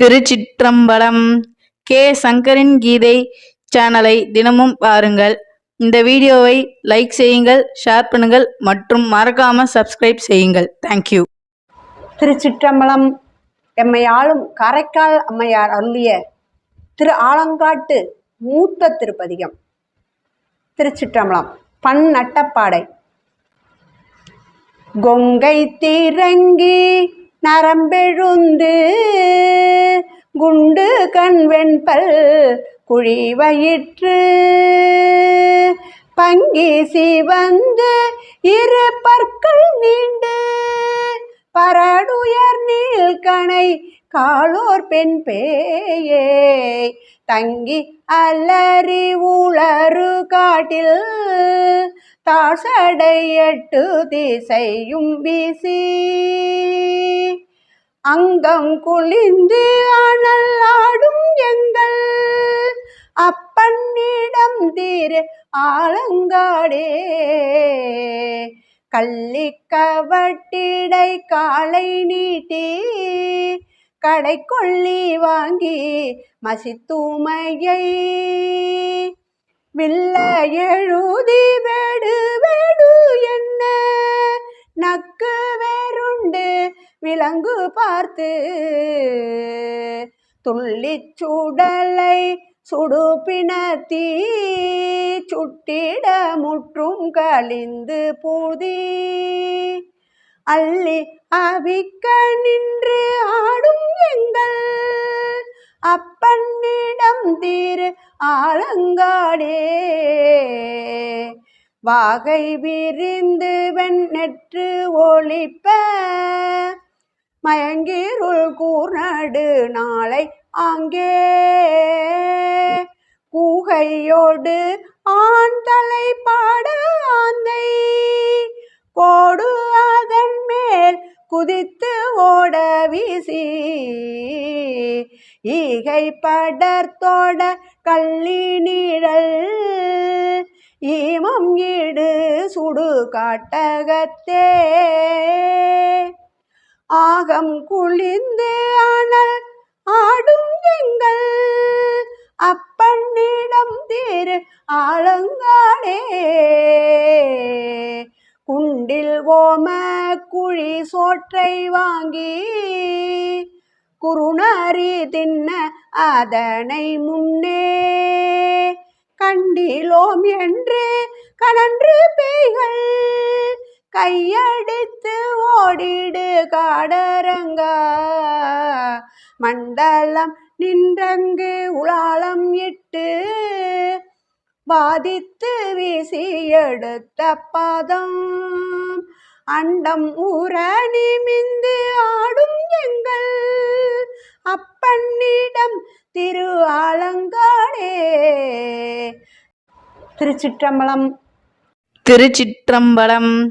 திருச்சிற்றம்பலம் K. சங்கரின் கீதை சேனலை தினமும் பாருங்கள். இந்த வீடியோவை லைக் செய்யுங்கள் ஷேர் பண்ணுங்கள் மற்றும் மறக்காம சப்ஸ்கிரைப் செய்யுங்கள். தேங்க்யூ திருச்சிற்றம்பலம் எம்மை ஆளும் காரைக்கால் அம்மையார் அருளிய திரு ஆலங்காட்டு மூத்த திருப்பதிகம். திருச்சிற்றம்பலம் பண் நட்டப்பாடை. கொங்கை திரங்கி நரம்பெழுந்து குண்டு கண் வெண்பல் குழிவயிற்று பங்கி சிவந்து இரு பற்கள் நீண்டு. பரடுயர் நீள்கணை காளோர் பெண் பேயே. தங்கி அலறி உளறு காட்டில் தாசடையட்டு திசையும் வீசி. அங்கம் குளிந்து அனல் ஆடும் எங்கள். அப்பன்னிடம் தீர் ஆலங்காடே. கள்ளிக்கவட்டிடை காலை நீட்டி கடை கொள்ளி வாங்கி மசித்தூமையை. வில்ல எழுதி வேடு விலங்கு பார்த்து துள்ளிச் சுடலை சுடுபிணத்தீ சுட்டிட முற்றும் கழிந்து பூதி. அள்ளி அவிக்க நின்று ஆடும் எங்கள் அப்பன்னிடம் தீர் ஆலங்காடே. வாகை விரிந்து வெண்ணெற்று ஒளிப்ப மயங்கிருள் கூர்நடு நாளை அங்கே கூகையோடு ஆண் தலை பாட ஆந்தை. கோடு அதன் மேல் குதித்து ஓட வீசி. ஈகை படர்த்தோட கள்ளி நீழல். ஈமம் ஈடு சுடு காட்டகத்தே. ஆகம் குளிர்ந்து அனல் ஆடும் எங்கள். அப்பண்ணிடம் தீர் ஆலங்காடே. குண்டில் ஓம குழி சோற்றை வாங்கி குறுநரி தின்ன அதனை முன்னே. கண்டிலோம் என்று கனன்று பேய்கள். கையடித்து ஓடிடு காடரங்கா. மண்டலம் நின்றங்கு உலாலம் இட்டு பாதித்து வீசி எடுத்த பாதம். அண்டம் ஊற நிமிந்து ஆடும் எங்கள் அப்பன்னிடம் திரு ஆலங்காடே திருச்சிற்றம்பலம். திருச்சிற்றம்பலம்.